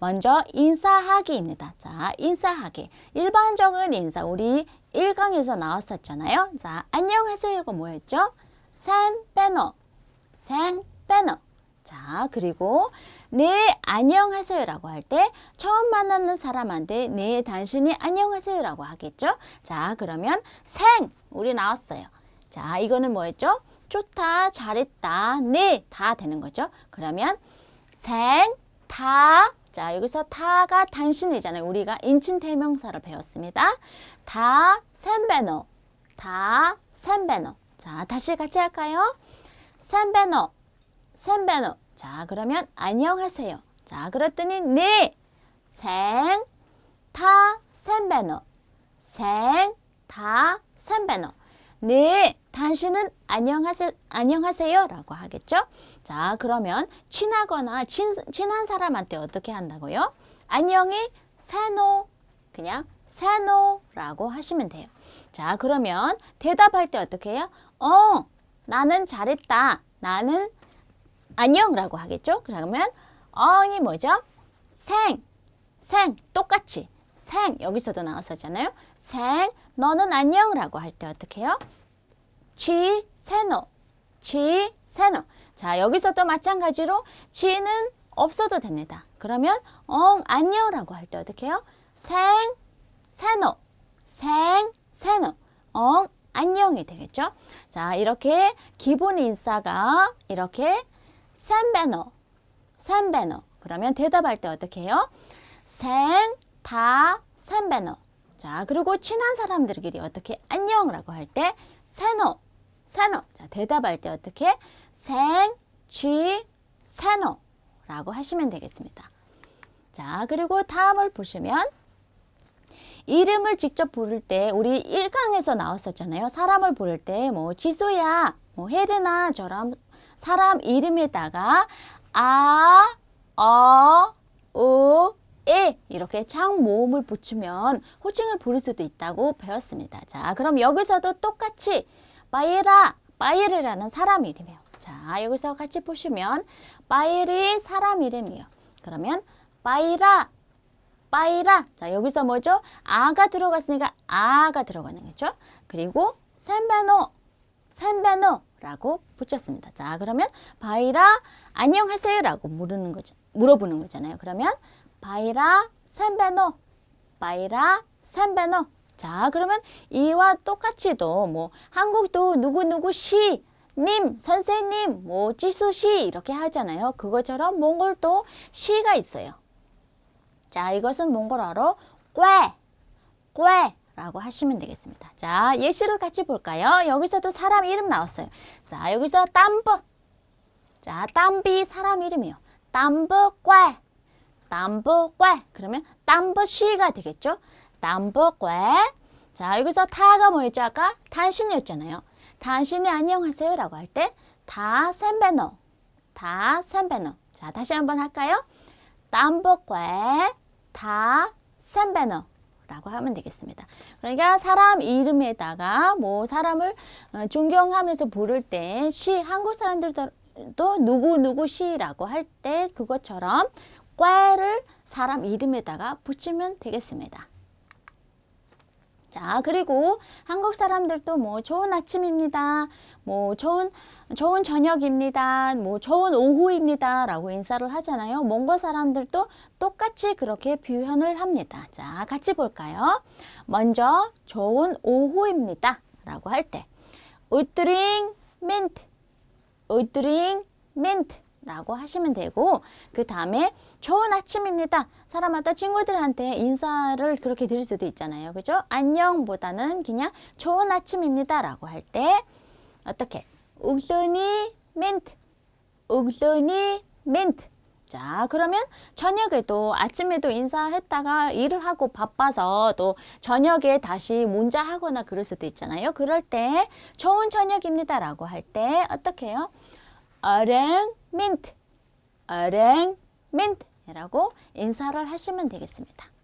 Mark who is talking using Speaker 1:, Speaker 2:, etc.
Speaker 1: 먼저 인사하기입니다. 자, 인사하기. 일반적인 인사 우리 1강에서 나왔었잖아요. 자, 안녕하세요가 뭐였죠? 산 빼노. 산 빼노. 자, 그리고 네, 안녕하세요라고 할 때 처음 만나는 사람한테 네, 당신이 안녕하세요라고 하겠죠? 자, 그러면 생 우리 나왔어요. 자, 이거는 뭐였죠? 좋다, 잘했다, 네, 다 되는 거죠. 그러면 생, 다. 자, 여기서 다가 당신이잖아요. 우리가 인칭 대명사를 배웠습니다. 다, 샌베노. 다, 샌베노. 자, 다시 같이 할까요? 샌베노. 샌베노. 자, 그러면 안녕하세요. 자, 그랬더니 네. 생, 타, 샌베노. 생, 타, 샌베노. 네, 당신은 안녕하세, 안녕하세요 라고 하겠죠? 자, 그러면 친하거나 친, 친한 사람한테 어떻게 한다고요? 안녕히 세노 그냥 세노라고 하시면 돼요. 자, 그러면 대답할 때 어떻게 해요? 어, 나는 잘했다. 나는 안녕 라고 하겠죠? 그러면 어이 뭐죠? 생, 생 똑같이 생 여기서도 나왔었잖아요. 생 너는 안녕라고 할 때 어떻게 해요? 쥐 세노 쥐 세노 자 여기서도 마찬가지로 쥐는 없어도 됩니다. 그러면 엉 안녕라고 할 때 어떻게 해요? 생 세노 생 세노 엉 안녕이 되겠죠? 자 이렇게 기본 인사가 이렇게 샌베노 샌베노 그러면 대답할 때 어떻게 해요? 생, 다, 샌베노 자 그리고 친한 사람들끼리 어떻게 안녕라고 할 때 세노 세노 자 대답할 때 어떻게 생, 쥐, 세노라고 하시면 되겠습니다. 자 그리고 다음을 보시면 이름을 직접 부를 때 우리 1강에서 나왔었잖아요. 사람을 부를 때 뭐 지소야, 뭐 혜르나처럼 사람 이름에다가 아, 어, 우, 에 이렇게 장 모음을 붙이면 호칭을 부를 수도 있다고 배웠습니다. 자, 그럼 여기서도 똑같이 바이라, 바이르라는 사람 이름이에요. 자, 여기서 같이 보시면 바이리 사람 이름이에요. 그러면 바이라, 빠이라. 자, 여기서 뭐죠? 아가 들어갔으니까 아가 들어가는 거죠. 그리고 샌베노, 샌베노라고 붙였습니다. 자, 그러면 바이라 안녕하세요라고 물으는 거죠. 물어보는 거잖아요. 그러면 바이라 샌베노, 바이라 샌베노. 자, 그러면 이와 똑같이도 뭐 한국도 누구누구 시, 님, 선생님, 뭐 찌수시 이렇게 하잖아요. 그것처럼 몽골도 시가 있어요. 자, 이것은 몽골어로 꾀, 꾀라고 하시면 되겠습니다. 자, 예시를 같이 볼까요? 여기서도 사람 이름 나왔어요. 자, 여기서 땀부. 자, 땀비 사람 이름이요. 땀부 꾀. 꾀. 그러면 땀부 시가 되겠죠? 꾀. 자, 여기서 타가 뭐였죠? 아까 당신이었잖아요. 당신이 안녕하세요 라고 할 때다 샌베노. 다 샌베노. 자, 다시 한번 할까요? 땀복괴 다 샌베너라고 하면 되겠습니다. 그러니까 사람 이름에다가 뭐 사람을 어, 존경하면서 부를 때 시 한국 사람들도 누구 누구 시라고 할 때 그것처럼 꾀를 사람 이름에다가 붙이면 되겠습니다. 자, 그리고 한국 사람들도 뭐 좋은 아침입니다. 뭐 좋은 좋은 저녁입니다. 뭐 좋은 오후입니다. 라고 인사를 하잖아요. 몽골 사람들도 똑같이 그렇게 표현을 합니다. 자, 같이 볼까요? 먼저 좋은 오후입니다. 라고 할 때, 우드링 멘트, 우드링 멘트. 라고 하시면 되고 그 다음에 좋은 아침입니다. 사람마다 친구들한테 인사를 그렇게 드릴 수도 있잖아요. 그죠? 안녕보다는 그냥 좋은 아침입니다. 라고 할 때 어떻게? 욱소니 멘트 욱소니 멘트 자 그러면 저녁에도 아침에도 인사했다가 일을 하고 바빠서 또 저녁에 다시 문자 하거나 그럴 수도 있잖아요. 그럴 때 좋은 저녁입니다. 라고 할 때 어떻게 해요? 어랭 민트, 어랭 민트라고 인사를 하시면 되겠습니다.